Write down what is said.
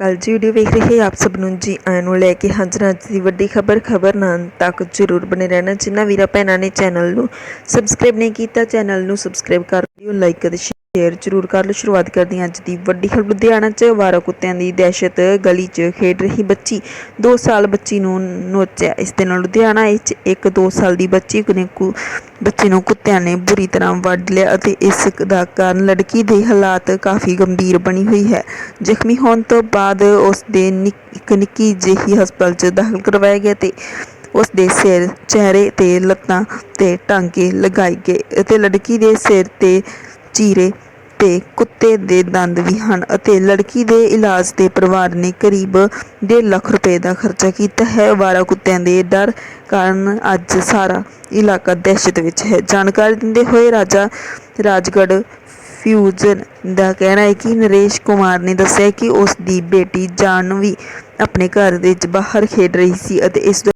ਕੱਲ ਜੀ ਵੀਡੀਓ ਵੇਖ ਰਹੇ ਆਪ ਸਭ ਨੂੰ ਜੀ ਆਇਆਂ ਨੂੰ ਲੈ ਕੇ ਹਾਜ਼ਰ ਅੱਜ ਦੀ ਵੱਡੀ ਖਬਰ ਖਬਰ ਨਾਲ ਤੱਕ ਜ਼ਰੂਰ ਬਣੇ ਰਹਿਣਾ। ਜਿਨ੍ਹਾਂ ਵੀਰਾਂ ਭੈਣਾਂ ਨੇ ਚੈਨਲ ਨੂੰ ਸਬਸਕ੍ਰਾਈਬ ਨਹੀਂ ਕੀਤਾ, ਚੈਨਲ ਨੂੰ ਸਬਸਕ੍ਰਾਈਬ ਕਰ ਦਿਓ ਲਾਈਕ ਅਤੇ ਸ਼ੇਅਰ ਜ਼ਰੂਰ ਕਰ ਲਓ। ਸ਼ੁਰੂਆਤ ਕਰਦੇ ਹਾਂ ਅੱਜ ਦੀ ਵੱਡੀ ਖਬਰ। ਲੁਧਿਆਣਾ 'ਚ ਵਾਰਾ ਕੁੱਤਿਆਂ ਦੀ ਦਹਿਸ਼ਤ, ਗਲੀ 'ਚ ਖੇਡ ਰਹੀ ਬੱਚੀ। 2 ਸਾਲ ਬੱਚੀ ਨੂੰ ਨੋਚਿਆ। ਇਸ ਦੇ ਨਾਲ ਲੁਧਿਆਣਾ ਵਿੱਚ ਇੱਕ 2 ਸਾਲ ਦੀ ਬੱਚੀ ਨੇ ਬੱਚੇ ਨੂੰ ਕੁੱਤਿਆਂ ਨੇ ਬੁਰੀ ਤਰ੍ਹਾਂ ਵੱਢ ਲਿਆ ਅਤੇ ਇਸ ਦਾ ਕਾਰਨ ਲੜਕੀ ਦੇ ਹਾਲਾਤ ਕਾਫੀ ਗੰਭੀਰ ਬਣੀ ਹੋਈ ਹੈ। ਜ਼ਖਮੀ ਹੋਣ ਤੋਂ ਬਾਅਦ ਉਸ ਦੇ ਇੱਕ ਨਿੱਕੀ ਜਿਹੀ ਹਸਪਤਾਲ 'ਚ ਦਾਖਲ ਕਰਵਾਇਆ ਗਿਆ ਤੇ ਉਸ ਦੇ ਸਿਰ, ਚਿਹਰੇ ਤੇ ਲੱਤਾਂ ਤੇ ਟਾਂਕੇ ਲਗਾਏ ਗਏ ਅਤੇ ਲੜਕੀ ਦੇ ਸਿਰ ਤੇ ਚੀਰੇ ਤੇ ਕੁੱਤੇ ਦੇ ਦੰਦ ਵੀ ਹਨ ਅਤੇ ਲੜਕੀ ਦੇ ਇਲਾਜ ਤੇ ਪਰਿਵਾਰ ਨੇ ਕਰੀਬ 1.5 ਲੱਖ ਰੁਪਏ ਦਾ ਖਰਚਾ ਕੀਤਾ ਹੈ। ਵਾਰਾ ਕੁੱਤਿਆਂ ਦੇ ਡਰ ਕਾਰਨ ਅੱਜ ਸਾਰਾ ਇਲਾਕਾ ਦਹਿਸ਼ਤ ਵਿੱਚ ਹੈ। ਜਾਣਕਾਰੀ ਦਿੰਦੇ ਹੋਏ ਰਾਜਾ ਰਾਜਗੜ੍ਹ ਫਿਊਜ਼ਨ ਦਾ ਕਹਿਣਾ ਹੈ ਕਿ ਨਰੇਸ਼ ਕੁਮਾਰ ਨੇ ਦੱਸਿਆ ਕਿ ਉਸ ਦੀ ਬੇਟੀ ਜਾਨਵੀ ਆਪਣੇ ਘਰ ਵਿੱਚ ਬਾਹਰ ਖੇਡ ਰਹੀ ਸੀ ਅਤੇ ਇਸ